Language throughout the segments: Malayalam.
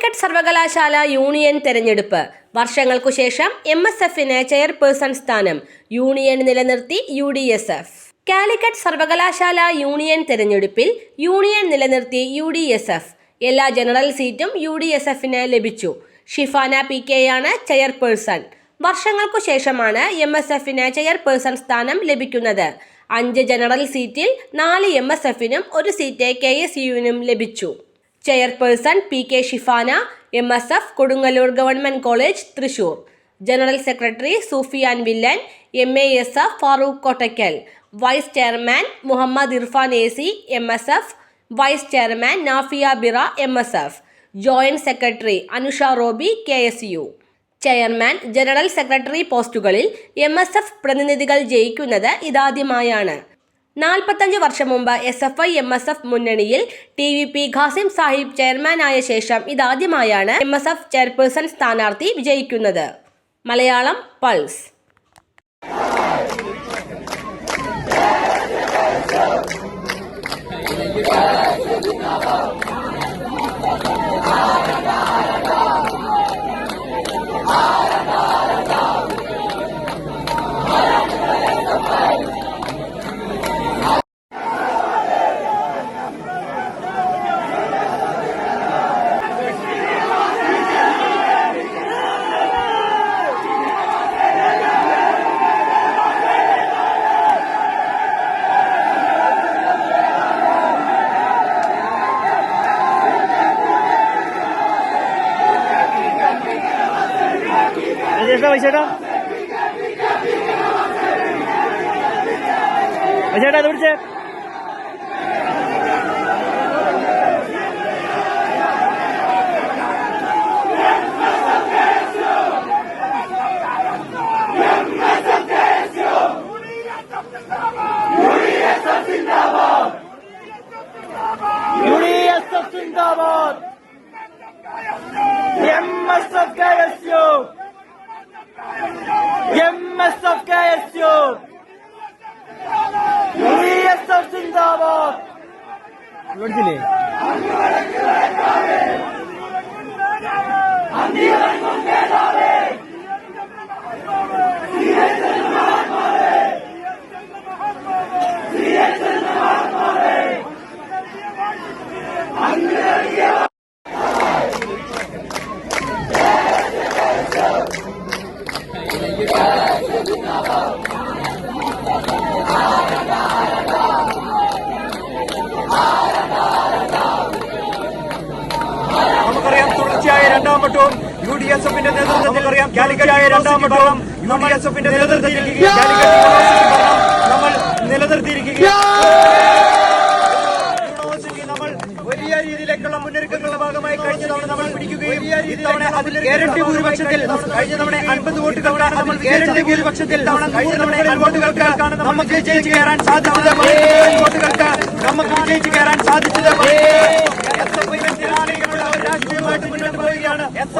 കാലിക്കറ്റ് സർവകലാശാല യൂണിയൻ തെരഞ്ഞെടുപ്പ്. വർഷങ്ങൾക്കു ശേഷം എം എസ് എഫിന് ചെയർപേഴ്സൺ സ്ഥാനം. യൂണിയൻ നിലനിർത്തി U D S F. Calicut സർവകലാശാല യൂണിയൻ തെരഞ്ഞെടുപ്പിൽ യൂണിയൻ നിലനിർത്തി യു ഡി എസ് എഫ്. എല്ലാ ജനറൽ സീറ്റും യു ഡി എസ് എഫിന് ലഭിച്ചു. ഷിഫാന പി ആണ് ചെയർപേഴ്സൺ. വർഷങ്ങൾക്കു ശേഷമാണ് എം എസ് എഫിന് ചെയർപേഴ്സൺ സ്ഥാനം ലഭിക്കുന്നത്. അഞ്ച് ജനറൽ സീറ്റിൽ നാല് എം എസ് എഫിനും ഒരു സീറ്റ് കെ എസ് യുവിനും ലഭിച്ചു. Chairperson P K Shifana M S F Kodungallur government college Thrissur. General secretary Sufiyan Villan M A S F Farook Kottakkal. Vice chairman Muhammed Irfan A C M S F. Vice chairman Nafiya Bira M S F. Joint secretary Anusha Roby K S U. Chairman general secretary പോസ്റ്റുകളിൽ എം എസ് എഫ് പ്രതിനിധികൾ ജയിക്കുന്നത് ഇതാദ്യമായാണ്. നാൽപ്പത്തഞ്ച് വർഷം മുമ്പ് S F I M S F മുന്നണിയിൽ T V P Khasim Sahib ചെയർമാനായ ശേഷം ഇതാദ്യമായാണ് എം എസ് എഫ് ചെയർപേഴ്സൺ സ്ഥാനാർത്ഥി വിജയിക്കുന്നത്. മലയാളം പൾസ്. ചേട്ടാ വൈശേട്ടാ വൈശേട്ടാ അത് പിടിച്ചേ. യുഡിഎസ്എഫ് സിന്ദാബാദ്. M S F K S U. M S F K S U. UDSF സിന്ദാബാദ്. വിളിച്ചില്ലേ നമുക്കറിയാം രണ്ടാം വട്ടവും യു ഡി എസ് എഫിന്റെ നേതൃത്വത്തിൽ അറിയാം കാലിക്കറ്റായ രണ്ടാം വട്ടവും യു ഡി എസ് എഫിന്റെ നേതൃത്വത്തിൽ നമ്മൾ നിലനിർത്തിയിരിക്കുകയാണ് യൂണിവേഴ്സിറ്റി നമ്മൾ വലിയ രീതിയിലേക്കുള്ള മുന്നൊരുക്കങ്ങളുടെ ഭാഗമായി കഴിഞ്ഞ തവണ നമ്മൾ പിടിക്കുകയും ഇരട്ടി ഭൂരിപക്ഷത്തിൽ കഴിഞ്ഞ തവണ അൻപത് വോട്ടുകൾക്ക് നമ്മൾ ഇരട്ടി ഭൂരിപക്ഷത്തിൽ കഴിഞ്ഞ തവണ വോട്ടുകൾക്ക് നമുക്ക് വിജയിച്ച് കയറാൻ സാധിച്ചത്. വോട്ടുകൾക്ക് നമുക്ക് വിജയിച്ച് കയറാൻ സാധിച്ചത്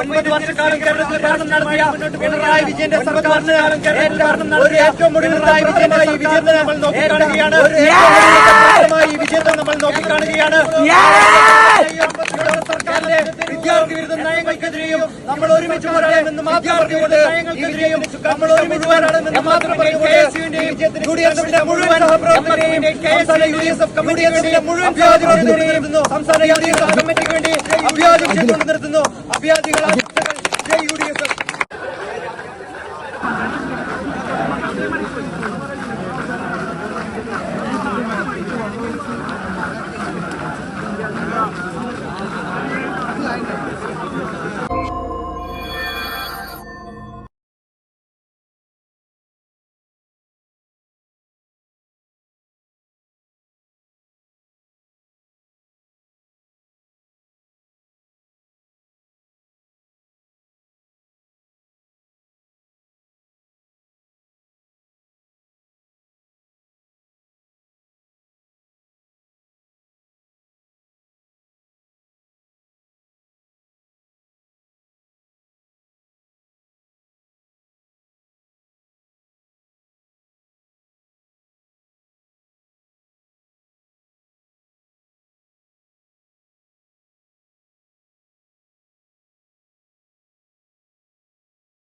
ഒൻപത് വർഷക്കാലം കേരളത്തിൽ ഭരണം നടത്തിയ പിണറായി വിജയന്റെ സർക്കാരിന് ഏറ്റവും പിണറായി വിജയന്റെ ഈ വിജയത്തെ നമ്മൾ നോക്കിക്കാണുകയാണ്. ഈ വിജയത്തെ നമ്മൾ നോക്കിക്കാണുകയാണ്. സർക്കാരിന്റെ വിദ്യാർത്ഥി വിരുദ്ധ നയങ്ങൾക്കെതിരെയും നമ്മൾ ഒരുമിച്ച് പോരാടുമെന്ന് പറഞ്ഞുകൊണ്ട് നയങ്ങൾക്കെതിരെയും നമ്മൾ ഒരുമിച്ച് പോരാടുമെന്ന് മാത്രം പറഞ്ഞുകൊണ്ട് യു ഡി എഫിന്റെ മുഴുവൻ സഹപ്രവർത്തകരെയും സംസ്ഥാന യു ഡി എഫ് മുഴുവൻ നിർത്തുന്നു സംസ്ഥാന യു ഡി എഫ് കമ്മിറ്റിക്ക് വേണ്ടി അഭ്യാദികൾ നിർത്തുന്നു അഭ്യാദികൾ യു ഡി എഫ്